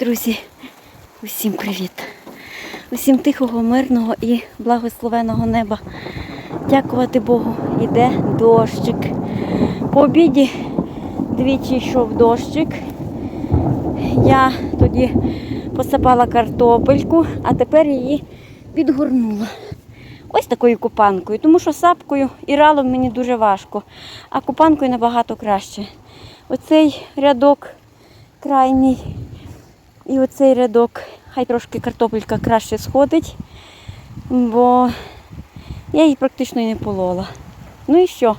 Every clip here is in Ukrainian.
Друзі, усім привіт! Усім тихого, мирного і благословеного неба. Дякувати Богу, іде дощик. По обіді двічі йшов дощик. Я тоді посипала картопельку, а тепер її підгорнула. Ось такою купанкою, тому що сапкою і ралом мені дуже важко, а купанкою набагато краще. Оцей рядок крайній і оцей рядок, хай трошки картопелька краще сходить, бо я її практично і не полола. Ну і що?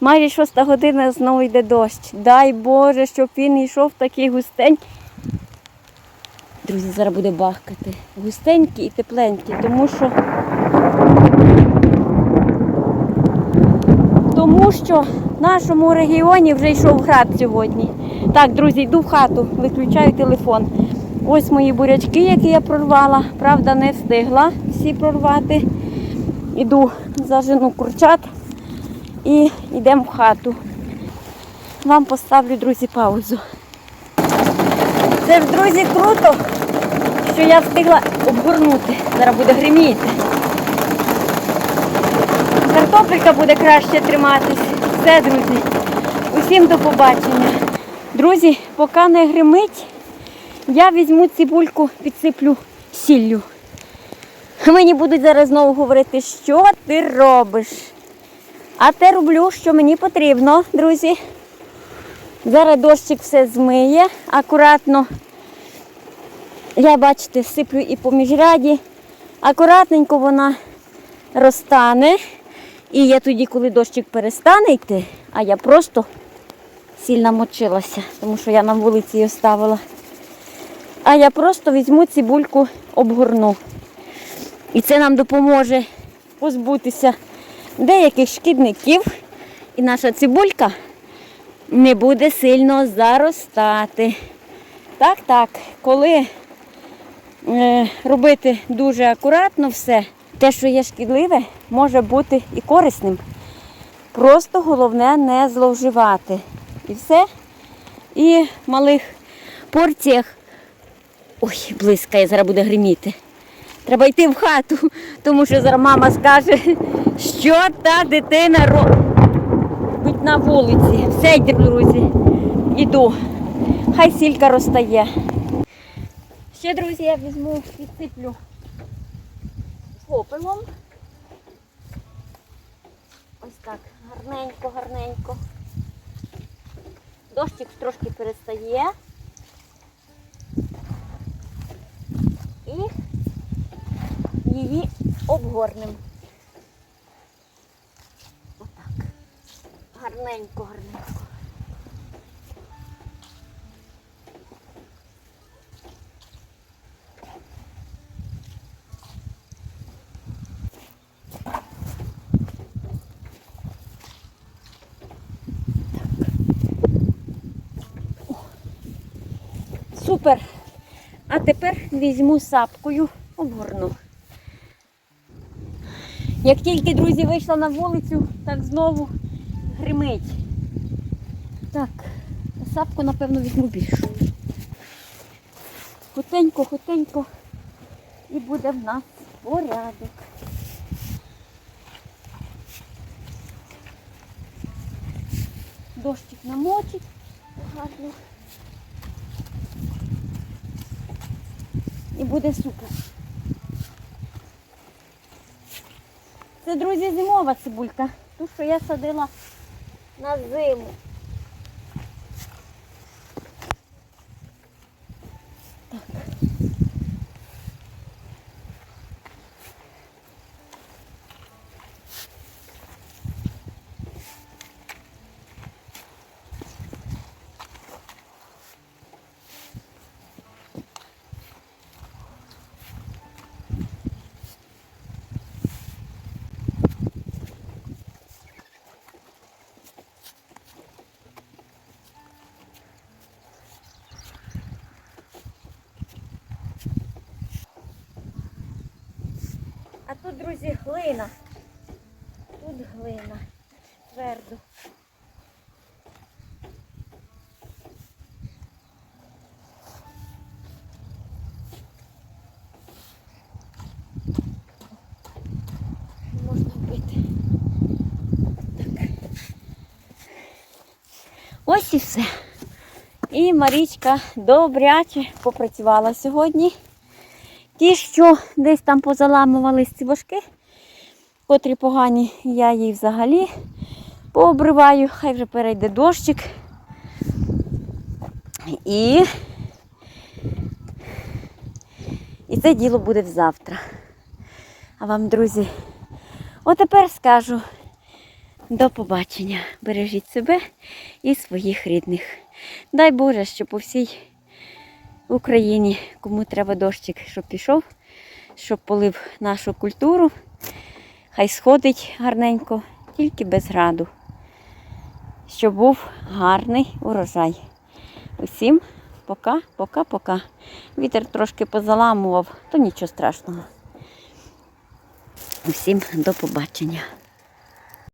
Майже шоста година знову йде дощ. Дай Боже, щоб він йшов такий густень. Друзі, зараз буде бахкати. Густенький і тепленький, тому що тому що в нашому регіоні вже йшов град сьогодні. Так, друзі, йду в хату, виключаю телефон. Ось мої бурячки, які я прорвала. Правда, не встигла всі прорвати. Іду зажену курчат і йдемо в хату. Вам поставлю, друзі, паузу. Це ж, друзі, круто, що я встигла обгорнути. Зараз буде гриміти. Картопелька буде краще триматись. Все, друзі. Усім до побачення. Друзі, поки не гримить, я візьму цибульку, підсиплю сіллю. Мені будуть зараз знову говорити, що ти робиш. А те роблю, що мені потрібно, друзі. Зараз дощик все змиє. Акуратно, я бачите, сиплю і по міжряді. Акуратненько вона розтане. І я тоді, коли дощик перестане йти, а я просто сильно мочилася, тому що я на вулиці її ставила. А я просто візьму цибульку, обгорну. І це нам допоможе позбутися деяких шкідників. І наша цибулька не буде сильно заростати. Так, так, коли е, робити дуже акуратно все, те, що є шкідливе, може бути і корисним. Просто головне не зловживати. І все. І в малих порціях. Ой, блискає, зараз буде гриміти. Треба йти в хату, тому що зараз мама скаже, що та дитина робить на вулиці. Все, друзі, іду. Хай сілька розтає. Ще, друзі, я візьму, підсиплю попелом. Ось так, гарненько, гарненько. Дощик трошки перестає. І її обгорнем. Отак. Гарненько, гарненько. Супер. А тепер візьму сапкою, обгорну. Як тільки, друзі, вийшла на вулицю, так знову гримить. Так, сапку, напевно, візьму більшу. Хутенько, хутенько. І буде в нас порядок. Дощик намочить гарно. І буде супер. Це, друзі, зимова цибулька. Ту, що я садила на зиму. Так. А тут, друзі, глина. Тут глина. Твердо. Можна вбити. Так. Ось і все. І Марічка добряче попрацювала сьогодні. Ті, що десь там позаламувались ці башки, котрі погані, я їй взагалі пообриваю, хай вже перейде дощик. І, і це діло буде завтра. А вам, друзі, отепер скажу до побачення. Бережіть себе і своїх рідних. Дай Боже, щоб по всій Україні, кому треба дощик, щоб пішов, щоб полив нашу культуру. Хай сходить гарненько, тільки без граду. Щоб був гарний урожай. Усім пока, пока, пока. Вітер трошки позаламував, то нічого страшного. Усім до побачення.